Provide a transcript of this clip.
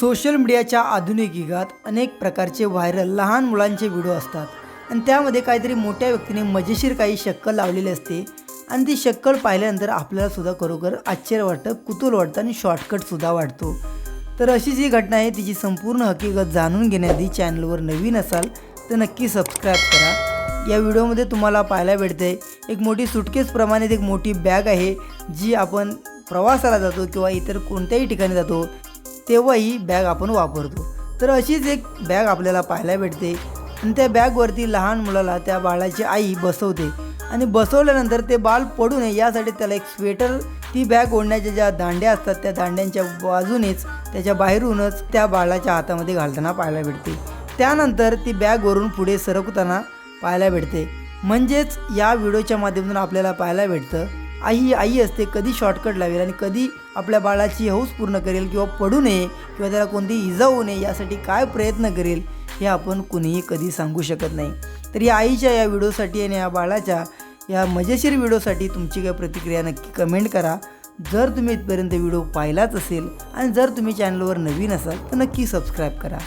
Social मीडियाच्या आधुनिक युगात अनेक प्रकारचे व्हायरल लहान मुलांचे व्हिडिओ असतात. आणि त्यामध्ये काहीतरी मोठ्या व्यक्तीने मजेशीर काही शक्कल लावलेली असते. आणि ती शक्कल पाहिल्यानंतर आपल्यालासुद्धा खरोखर आश्चर्य वाटतं कुतूल वाटतं आणि शॉर्टकटसुद्धा वाटतो. तर अशी जी घटना आहे तिची संपूर्ण हकीकत जाणून घेण्याआधी चॅनलवर नवीन असाल तर नक्की सबस्क्राईब करा. या व्हिडिओमध्ये तुम्हाला पाहायला भेटते एक मोठी सुटकेसप्रमाणे एक मोठी बॅग आहे जी आपण प्रवासाला जातो किंवा इतर कोणत्याही ठिकाणी जातो. तेव्हा ही बॅग आपण वापरतो. तर अशीच एक बॅग आपल्याला पाहायला भेटते. आणि त्या बॅगवरती लहान मुलाला त्या बाळाची आई बसवते. आणि बसवल्यानंतर ते बाळ पडू नये यासाठी त्याला एक स्वेटर ती बॅग ओढण्याच्या ज्या दांड्या असतात त्या दांड्यांच्या बाजूनेच त्याच्या बाहेरूनच त्या बाळाच्या हातामध्ये घालताना पाहायला भेटते. त्यानंतर ती बॅगवरून पुढे सरकताना पाहायला भेटते. म्हणजेच या व्हिडिओच्या माध्यमातून आपल्याला पाहायला भेटतं आई ही आई असते कधी शॉर्टकट लावेल आणि कधी आपल्या बाळाची हौस पूर्ण करेल किंवा पडू नये किंवा त्याला कोणतीही इजा होऊ नये यासाठी काय प्रयत्न करेल हे आपण कुणीही कधी सांगू शकत नाही. तर या आईच्या या व्हिडिओसाठी आणि या बाळाच्या या मजेशीर व्हिडिओसाठी तुमची काय प्रतिक्रिया नक्की कमेंट करा. जर तुम्ही इथपर्यंत व्हिडिओ पाहिलाच असेल आणि जर तुम्ही चॅनलवर नवीन असाल तर नक्की सबस्क्राईब करा.